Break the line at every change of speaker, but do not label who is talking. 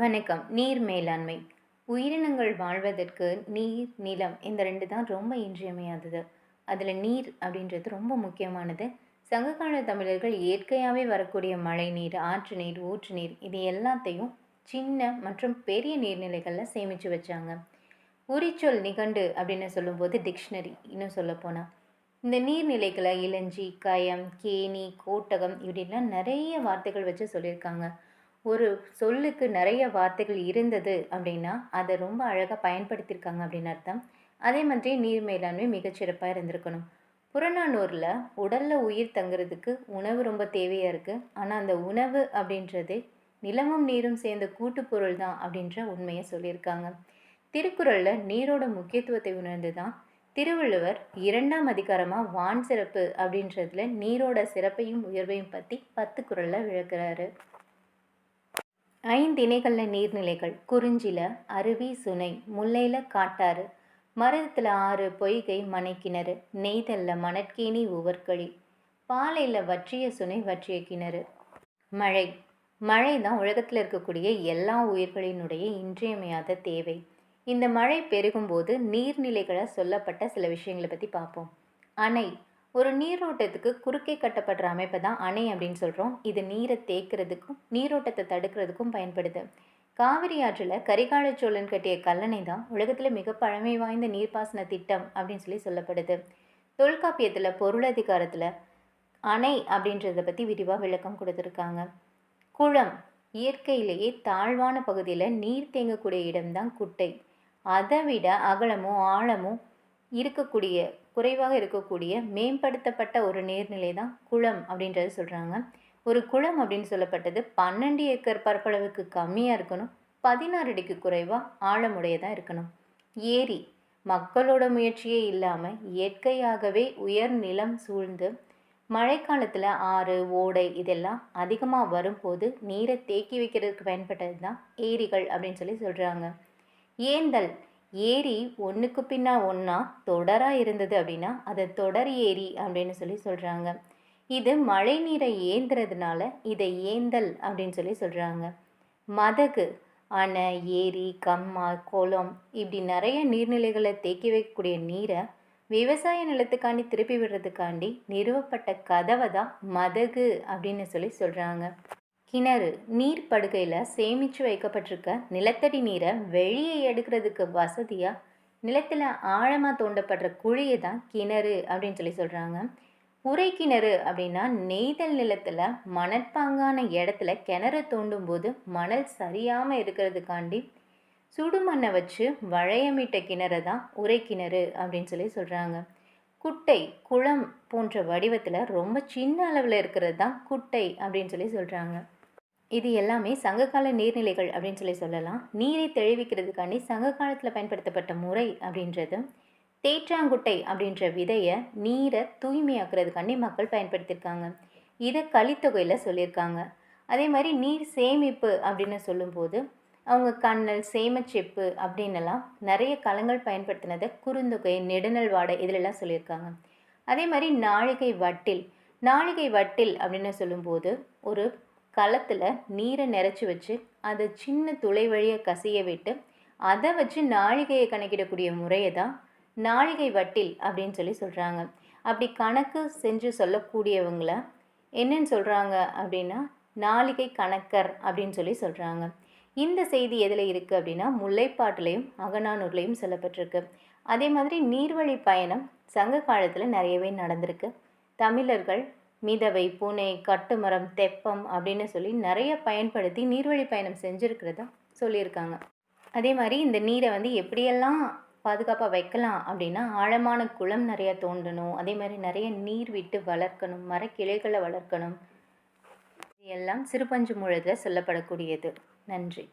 வணக்கம். நீர் மேலாண்மை. உயிரினங்கள் வாழ்வதற்கு நீர் நிலம் இந்த ரெண்டு தான் ரொம்ப இன்றியமையாதது. அதில் நீர் அப்படின்றது ரொம்ப முக்கியமானது. சங்ககால தமிழர்கள் இயற்கையாகவே வரக்கூடிய மழை நீர் ஆற்று நீர் ஊற்று நீர் இது எல்லாத்தையும் சின்ன மற்றும் பெரிய நீர்நிலைகளில் சேமித்து வச்சாங்க. உரிச்சொல் நிகண்டு அப்படின்னு சொல்லும்போது டிக்ஷனரி இன்னும் சொல்லப்போனால் இந்த நீர்நிலைகளை இளஞ்சி கயம் கேணி கோட்டகம் இப்படிலாம் நிறைய வார்த்தைகள் வச்சு சொல்லியிருக்காங்க. ஒரு சொல்லுக்கு நிறைய வார்த்தைகள் இருந்தது அப்படின்னா அதை ரொம்ப அழகாக பயன்படுத்தியிருக்காங்க அப்படின்னு அர்த்தம். அதே மாதிரி நீர் மேலாண்மை மிகச்சிறப்பாக இருந்திருக்கணும். புறநானூரில் உடலில் உயிர் தங்குறதுக்கு உணவு ரொம்ப தேவையாக இருக்குது ஆனால் அந்த உணவு அப்படின்றது நிலமும் நீரும் சேர்ந்த கூட்டுப்பொருள் தான் அப்படின்ற உண்மையை சொல்லியிருக்காங்க. திருக்குறளில் நீரோட முக்கியத்துவத்தை உணர்ந்து தான் திருவள்ளுவர் இரண்டாம் அதிகாரமாக வான் சிறப்பு அப்படின்றதுல நீரோட சிறப்பையும் உயர்வையும் பற்றி பத்து குரலில் விளக்குறாரு. ஐந்திணைகளில் நீர்நிலைகள். குறிஞ்சில அருவி சுனை முல்லையில் காட்டாறு மருதத்தில் ஆறு பொய்கை மனைக்கிணறு நெய்தல்ல மணற்கேணி உவர்களி பாலையில் வற்றிய சுனை வற்றிய கிணறு. மழை. மழை தான் உலகத்தில் இருக்கக்கூடிய எல்லா உயிர்களினுடைய இன்றியமையாத தேவை. இந்த மழை பெருகும்போது நீர்நிலைகளை சொல்லப்பட்ட சில விஷயங்களை பற்றி பார்ப்போம். அணை. ஒரு நீரோட்டத்துக்கு குறுக்கே கட்டப்படுற அமைப்பை தான் அணை அப்படின்னு சொல்கிறோம் இது நீரை தேக்கிறதுக்கும் நீரோட்டத்தை தடுக்கிறதுக்கும் பயன்படுது. காவிரி ஆற்றில் கரிகால சோழன் கட்டிய கல்லணை தான் உலகத்தில் மிக பழமை வாய்ந்த நீர்ப்பாசன திட்டம் அப்படின்னு சொல்லி சொல்லப்படுது. தொல்காப்பியத்தில் பொருளதிகாரத்தில் அணை அப்படின்றத பற்றி விரிவாக விளக்கம் கொடுத்துருக்காங்க. குளம் இயற்கையிலேயே தாழ்வான பகுதியில் நீர் தேங்கக்கூடிய இடம்தான் குட்டை. அதை விட அகலமும் ஆழமும் இருக்கக்கூடிய குறைவாக இருக்கக்கூடிய மேம்படுத்தப்பட்ட ஒரு நீர்நிலை தான் குளம் அப்படின்றது சொல்கிறாங்க ஒரு குளம் அப்படின்னு சொல்லப்பட்டது பன்னெண்டு ஏக்கர் பரப்பளவுக்கு கம்மியாக இருக்கணும். பதினாறு அடிக்கு குறைவாக ஆழமுடையதாக இருக்கணும். ஏரி மக்களோட முயற்சியே இல்லாமல் இயற்கையாகவே உயர் நிலம் சூழ்ந்து மழைக்காலத்தில் ஆறு ஓடை இதெல்லாம் அதிகமாக வரும்போது நீரை தேக்கி வைக்கிறதுக்கு பயன்பட்டது தான் ஏரிகள் அப்படின்னு சொல்லி சொல்கிறாங்க ஏந்தல் ஏரி ஒன்றுக்கு பின்னா ஒன்றா தொடராக இருந்தது அப்படின்னா அதை தொடர் ஏரி அப்படின்னு சொல்லி சொல்கிறாங்க இது மழை நீரை ஏந்துறதுனால இதை ஏந்தல் அப்படின்னு சொல்லி சொல்கிறாங்க மதகு அணை ஏரி கம்மா குளம் இப்படி நிறைய நீர்நிலைகளை தேக்கி வைக்கக்கூடிய நீரை விவசாய நிலத்துக்காண்டி திருப்பி விடுறதுக்காண்டி நிறுவப்பட்ட கதவை தான் மதகு அப்படின்னு சொல்லி சொல்கிறாங்க கிணறு நீர் படுகையில் சேமித்து வைக்கப்பட்டிருக்க நிலத்தடி நீரை வெளியே எடுக்கிறதுக்கு வசதியாக நிலத்தில் ஆழமாக தோண்டப்படுற குழியை தான் கிணறு அப்படின்னு சொல்லி சொல்கிறாங்க உரை கிணறு அப்படின்னா நெய்தல் நிலத்தில் மணற்பாங்கான இடத்துல கிணறு தோண்டும் போது மணல் சரியாமல் இருக்கிறதுக்காண்டி சுடுமண்ணை வச்சு வளையமிட்ட கிணறு தான் உரை கிணறு அப்படின்னு சொல்லி சொல்கிறாங்க குட்டை குளம் போன்ற வடிவத்தில் ரொம்ப சின்ன அளவில் இருக்கிறது தான் குட்டை அப்படின்னு சொல்லி சொல்கிறாங்க இது எல்லாமே சங்ககால நீர்நிலைகள் அப்படின்னு சொல்லி சொல்லலாம். நீரை தெளிவிக்கிறதுக்காண்டி சங்க காலத்தில் பயன்படுத்தப்பட்ட முறை அப்படின்றது. தேற்றாங்குட்டை அப்படின்ற விதையை நீரை தூய்மையாக்குறதுக்காண்டி மக்கள் பயன்படுத்தியிருக்காங்க. இதை கலித்தொகையில் சொல்லியிருக்காங்க. அதே மாதிரி நீர் சேமிப்பு அப்படின்னு சொல்லும்போது அவங்க கண்ணல் சேமச்செப்பு அப்படின்னுலாம் நிறைய களங்கள் பயன்படுத்தினதை குறுந்தொகை நெடுநல் வாடை இதிலெல்லாம் சொல்லியிருக்காங்க. அதே மாதிரி நாழிகை வட்டில் நாழிகை வட்டில் அப்படின்னு சொல்லும்போது ஒரு களத்தில் நீரை நிறச்சி வச்சு அதை சின்ன துளை வழியை கசிய விட்டு அதை வச்சு நாழிகையை கணக்கிடக்கூடிய முறையை தான் நாழிகை வட்டில் அப்படின்னு சொல்லி சொல்கிறாங்க அப்படி கணக்கு செஞ்சு சொல்லக்கூடியவங்கள என்னன்னு சொல்கிறாங்க அப்படின்னா நாளிகை கணக்கர் அப்படின்னு சொல்லி சொல்கிறாங்க இந்த செய்தி எதில் இருக்குது அப்படின்னா முல்லைப்பாட்டிலையும் அகநானூர்லேயும் சொல்லப்பட்டிருக்கு. அதே மாதிரி நீர்வழி பயணம் சங்க காலத்தில் நிறையவே நடந்திருக்கு. தமிழர்கள் மிதவை பூனை கட்டுமரம் தெப்பம் அப்படின்னு சொல்லி நிறைய பயன்படுத்தி நீர்வழி பயணம் செஞ்சுருக்கிறதா சொல்லியிருக்காங்க. அதே மாதிரி இந்த நீரை வந்து எப்படியெல்லாம் பாதுகாப்பாக வைக்கலாம் அப்படின்னா ஆழமான குளம் நிறையா தோண்டணும் அதே மாதிரி நிறைய நீர் விட்டு வளர்க்கணும் மரக்கிளைகளை வளர்க்கணும். இது எல்லாம் சிறுபஞ்சு முழுதில் சொல்லப்படக்கூடியது. நன்றி.